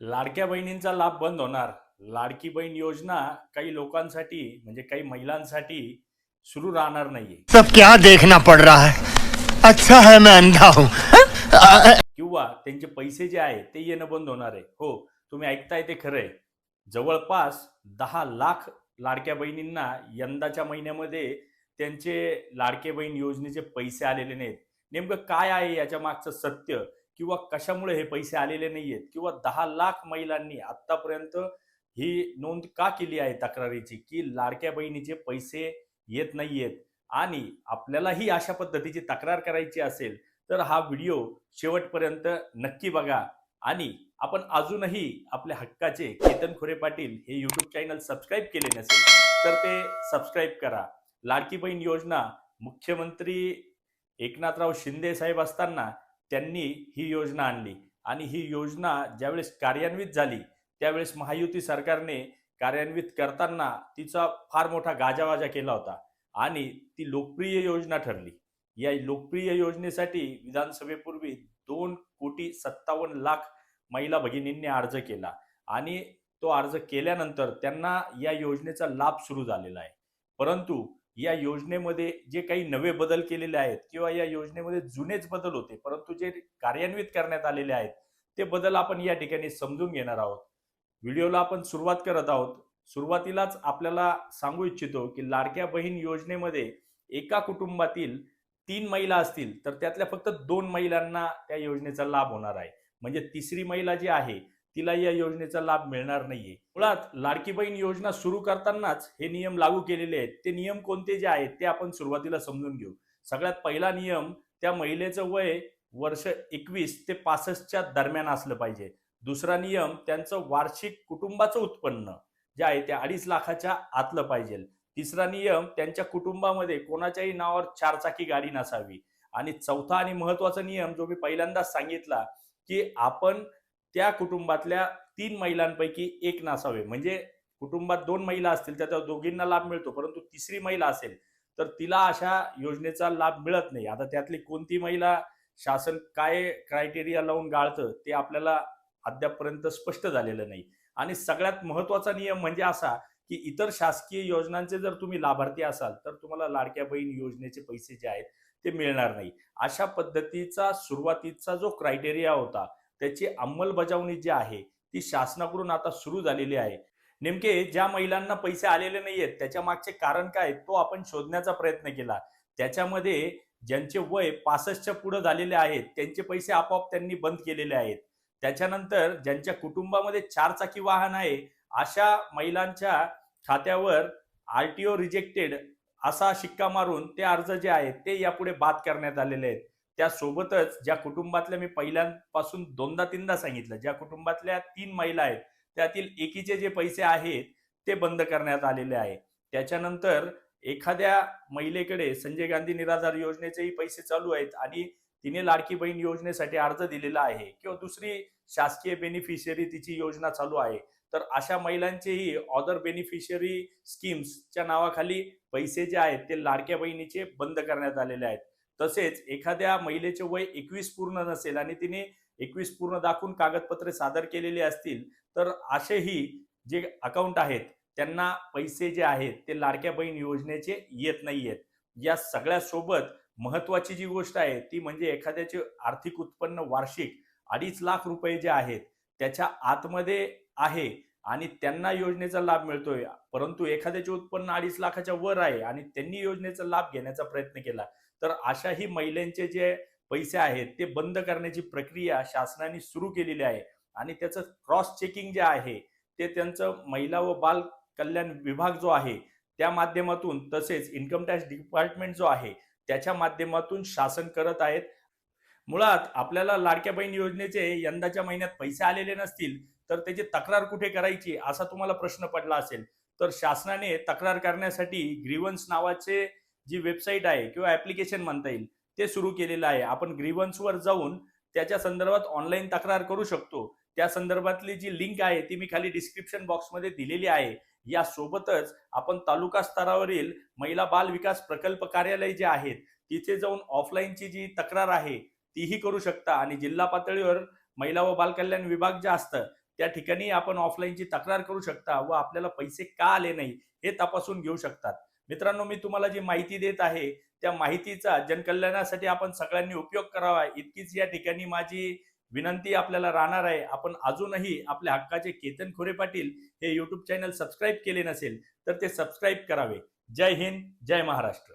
लाडक्या बहिणींचा लाभ बंद होणार. लाडकी बहीण योजना काही लोकांसाठी म्हणजे काही महिलांसाठी सुरू राहणार नाहीये. सब क्या देखना पड़ रहा है? अच्छा है मैं अंधा हूँ। किंवा त्यांचे पैसे जे आहे ते येणं बंद होणार आहे. हो तुम्ही ऐकताय ते खरं आहे जवळपास दहा लाख लाडक्या बहिणींना यंदाच्या महिन्यामध्ये त्यांचे लाडके बहीण योजनेचे पैसे आलेले नाहीत. नेमकं काय आहे याच्या मागचं सत्य? किंवा कशामुळे हे पैसे आलेले नाही आहेत किंवा दहा लाख महिलांनी आतापर्यंत ही नोंद का केली आहे तक्रारीची? की लाडक्या बहिणीचे पैसे येत नाहीयेत आणि आपल्यालाही अशा पद्धतीची तक्रार करायची असेल तर हा व्हिडिओ शेवटपर्यंत नक्की बघा. आणि आपण अजूनही आपल्या हक्काचे केतन खोरे पाटील हे युट्यूब चॅनल सबस्क्राईब केले नसेल तर ते सबस्क्राईब करा. लाडकी बहीण योजना मुख्यमंत्री एकनाथराव शिंदे साहेब असताना त्यांनी ही योजना आणली. आणि ही योजना ज्यावेळेस कार्यान्वित झाली त्यावेळेस महायुती सरकारने कार्यान्वित करताना तिचा फार मोठा गाजावाजा केला होता. आणि ती लोकप्रिय योजना ठरली. या लोकप्रिय योजनेसाठी विधानसभेपूर्वी दोन कोटी सत्तावन्न लाख महिला भगिनींनी अर्ज केला. आणि तो अर्ज केल्यानंतर त्यांना या योजनेचा लाभ सुरू झालेला आहे. परंतु या योजनेमध्ये जे काही नवे बदल केलेले आहेत किंवा या योजनेमध्ये जुनेच बदल होते परंतु जे कार्यान्वित करण्यात आलेले आहेत ते बदल आपण या ठिकाणी समजून घेणार आहोत. व्हिडिओला आपण सुरुवात करत आहोत. सुरुवातीलाच आपल्याला सांगू इच्छितो की लाडक्या बहीण योजनेमध्ये एका कुटुंबातील तीन महिला असतील तर त्यातल्या फक्त दोन महिलांना त्या योजनेचा लाभ होणार आहे. म्हणजे तिसरी महिला जी आहे तिला या योजनेचा लाभ मिळणार नाहीये. मुळात लाडकी बहीण योजना सुरू करतानाच हे नियम लागू केलेले आहेत. ते नियम कोणते जे आहेत ते आपण सुरुवातीला समजून घेऊ. सगळ्यात पहिला नियम त्या महिलेचं वय वर्ष एकवीस ते पासष्टच्या दरम्यान असलं पाहिजे. दुसरा नियम त्यांचं वार्षिक कुटुंबाचं उत्पन्न जे आहे ते अडीच लाखाच्या आतलं पाहिजे. तिसरा नियम त्यांच्या कुटुंबामध्ये कोणाच्याही नावावर चारचाकी गाडी नसावी. आणि चौथा आणि महत्त्वाचा नियम जो मी पहिल्यांदाच सांगितला की आपण त्या कुटुंबातल्या तीन महिलांपैकी एक नसावे. म्हणजे कुटुंबात दोन महिला असतील तर त्या दोघींना लाभ मिळतो परंतु तिसरी महिला असेल तर तिला अशा योजनेचा लाभ मिळत नाही. आता त्यातली कोणती महिला शासन काय क्रायटेरिया लावून गाळतं ते आपल्याला अद्यापपर्यंत स्पष्ट झालेलं नाही. आणि सगळ्यात महत्त्वाचा नियम म्हणजे असा की इतर शासकीय योजनांचे जर तुम्ही लाभार्थी असाल तर तुम्हाला लाडक्या बहीण योजनेचे पैसे जे आहेत ते मिळणार नाही. अशा पद्धतीचा सुरुवातीचा जो क्रायटेरिया होता त्याची अंमलबजावणी जी आहे ती शासनाकडून आता सुरू झालेली आहे. नेमके ज्या महिलांना पैसे आलेले नाहीयेत त्याच्या मागचे कारण काय तो आपण शोधण्याचा प्रयत्न केला. त्याच्यामध्ये ज्यांचे वय पासष्टच्या पुढे झालेले आहेत त्यांचे पैसे आपोआप त्यांनी बंद केलेले आहेत. त्याच्यानंतर ज्यांच्या कुटुंबामध्ये चार चाकी वाहन आहे अशा महिलांच्या खात्यावर आरटीओ रिजेक्टेड असा शिक्का मारून ते अर्ज जे आहेत ते यापुढे बाद करण्यात आलेले आहेत. त्यासोबतच ज्या कुटुंबातल्या मी पहिल्यापासून दोनदा तीनदा सांगितलं ज्या कुटुंबातल्या तीन महिला आहेत त्यातील एकीचे जे पैसे आहेत ते बंद करण्यात आलेले आहे. त्याच्यानंतर एखाद्या महिलेकडे संजय गांधी निराधार योजनेचेही पैसे चालू आहेत आणि तिने लाडकी बहीण योजनेसाठी अर्ज दिलेला आहे किंवा दुसरी शासकीय बेनिफिशियरी तिची योजना चालू आहे. तर अशा महिलांचेही ऑदर बेनिफिशियरी स्कीम्सच्या नावाखाली पैसे जे आहेत ते लाडक्या बहिणीचे बंद करण्यात आलेले आहेत. तसेच एखाद्या महिलेचे वय एकवीस पूर्ण नसेल आणि तिने एकवीस पूर्ण दाखवून कागदपत्रे सादर केलेली असतील तर असेही जे अकाउंट आहेत त्यांना पैसे जे आहेत ते लाडक्या बहीण योजनेचे येत नाही आहेत या सगळ्यासोबत महत्वाची जी गोष्ट आहे ती म्हणजे एखाद्याचे आर्थिक उत्पन्न वार्षिक अडीच लाख रुपये जे आहेत त्याच्या आतमध्ये आहे आणि त्यांना योजनेचा लाभ मिळतोय. परंतु एखाद्याचे उत्पन्न अडीच लाखाच्या वर आहे आणि त्यांनी योजनेचा लाभ घेण्याचा प्रयत्न केला तर अशाही महिलांचे जे पैसे आहेत ते बंद करण्याची प्रक्रिया शासनाने सुरू केलेली आहे. आणि त्याचं क्रॉस चेकिंग जे आहे ते त्यांचं महिला व बाल कल्याण विभाग जो आहे त्या माध्यमातून तसेच इन्कम टॅक्स डिपार्टमेंट जो आहे त्याच्या माध्यमातून शासन करत आहेत. मुळात आपल्याला लाडक्या बहीण योजनेचे यंदाच्या महिन्यात पैसे आलेले नसतील तर त्याची तक्रार कुठे करायची असा तुम्हाला प्रश्न पडला असेल तर शासनाने तक्रार करण्यासाठी ग्रीवन्स नावाचे जी वेबसाईट आहे किंवा ऍप्लिकेशन म्हणता येईल ते सुरू केलेलं आहे. आपण ग्रीवन्सवर जाऊन त्याच्या संदर्भात ऑनलाईन तक्रार करू शकतो. त्या संदर्भातली जी लिंक आहे ती मी खाली डिस्क्रिप्शन बॉक्समध्ये दिलेली आहे. यासोबतच आपण तालुका स्तरावरील महिला बाल विकास प्रकल्प कार्यालय जे आहेत तिथे जाऊन ऑफलाईनची जी तक्रार आहे तीही करू शकता. आणि जिल्हा पातळीवर महिला व बालकल्याण विभाग जे असतं त्या ठिकाणी आपण ऑफलाईनची तक्रार करू शकता व आपल्याला पैसे का आले नाही हे तपासून घेऊ शकतात. मित्रांनो मी तुम्हाला जी माहिती देत आहे त्या माहितीचा जनकल्याणासाठी आपण सगळ्यांनी उपयोग करावा. इतकीच या ठिकाणी माझी विनंती आपल्याला राहणार आहे. आपण अजूनही आपल्या हक्काचे केतन खोरे पाटील हे यूट्यूब चॅनल सबस्क्राईब केले नसेल तर ते सबस्क्राईब करावे. जय हिंद जय महाराष्ट्र.